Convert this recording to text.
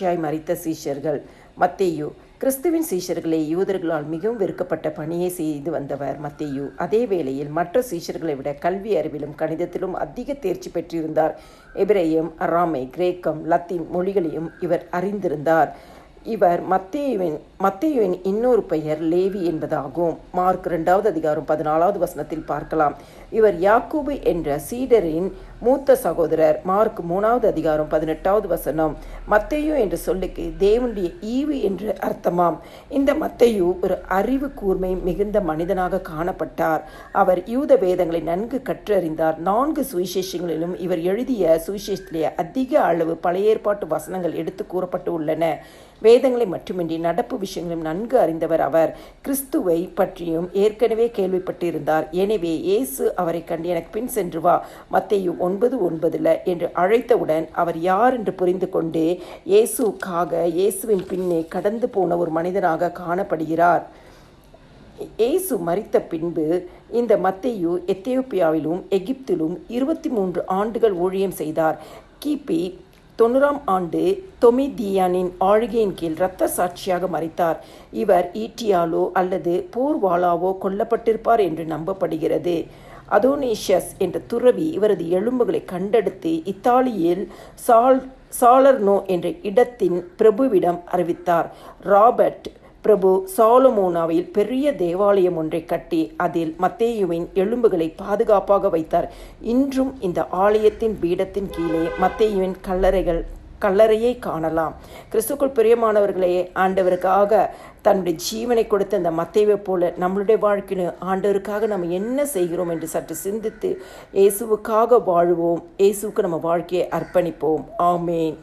சாட்சியாய் மறித்த சீஷர்கள். மத்தேயு கிறிஸ்துவின் சீஷர்களே யூதர்களால் மிகவும் வெறுக்கப்பட்ட பணியை செய்து வந்தவர் மத்தேயு. அதே வேளையில் மற்ற சீஷர்களை விட கல்வி அறிவிலும் கணிதத்திலும் அதிக தேர்ச்சி பெற்றிருந்தார். எபிரேயம் அராமை கிரேக்கம் லத்தீன் மொழிகளையும் இவர் அறிந்திருந்தார். இவர் மத்தேயுவின் மத்தையின் இன்னொரு பெயர் லேவி என்பதாகும். மார்க் இரண்டாவது அதிகாரம் பதினாலாவது வசனத்தில் பார்க்கலாம். இவர் யாக்கூபு என்ற சீடரின் மூத்த சகோதரர். மார்க் மூணாவது அதிகாரம் பதினெட்டாவது வசனம். மத்தையோ என்ற சொல்லுக்கு தேவனுடைய ஈவு என்று அர்த்தமாம். இந்த மத்தையோ ஒரு அறிவு கூர்மை மிகுந்த மனிதனாக காணப்பட்டார். அவர் யூத வேதங்களை நன்கு கற்றறிந்தார். நான்கு சுவிசேஷங்களிலும் இவர் எழுதிய சுவிசேஷத்திலே அதிக அளவு பழைய ஏற்பாட்டு வசனங்கள் எடுத்து கூறப்பட்டு உள்ளன. வேதங்களை மட்டுமின்றி நடப்பு விஷயங்களும் நன்கு அறிந்தவர் அவர். கிறிஸ்துவை பற்றியும் ஏற்கனவே கேள்விப்பட்டிருந்தார். எனவே இயேசு அவரை கண்டு எனக்கு பின் சென்று வா. மத்தையும் ஒன்பது ஒன்பதுல என்று அழைத்தவுடன் அவர் யார் என்று புரிந்து கொண்டு இயேசுக்காக இயேசுவின் பின்னே கடந்து போன ஒரு மனிதனாக காணப்படுகிறார். இயேசு மறித்த பின்பு இந்த மத்தையு எத்தியோப்பியாவிலும் எகிப்திலும் இருபத்தி மூன்று ஆண்டுகள் ஊழியம் செய்தார். கிபி தொண்ணூறாம் ஆண்டு தொமிதியானின் ஆளுகையின் கீழ் இரத்த சாட்சியாக மறைத்தார். இவர் ஈட்டியாலோ அல்லது போர்வாலாவோ கொல்லப்பட்டிருப்பார் என்று நம்பப்படுகிறது. அதோனேஷியஸ் என்ற துறவி இவரது எலும்புகளை கண்டெடுத்து இத்தாலியில் சால் சாலர்னோ என்ற இடத்தின் பிரபுவிடம் அறிவித்தார். ராபர்ட் பிரபு சாலமோனாவில் பெரிய தேவாலயம் ஒன்றை கட்டி அதில் மத்தேயுவின் எலும்புகளை பாதுகாப்பாக வைத்தார். இன்றும் இந்த ஆலயத்தின் பீடத்தின் கீழே மத்தேயுவின் கல்லறைகள் கல்லறையை காணலாம். கிறிஸ்துக்குள் பிரியமானவர்களே ஆண்டவருக்காக தன்னுடைய ஜீவனை கொடுத்த அந்த மத்தேவை போல நம்மளுடைய வாழ்க்கையில் ஆண்டவருக்காக நம்ம என்ன செய்கிறோம் என்று சற்று சிந்தித்து இயேசுவுக்காக வாழ்வோம். இயேசுவுக்கு நம்ம வாழ்க்கையை அர்ப்பணிப்போம். ஆமேன்.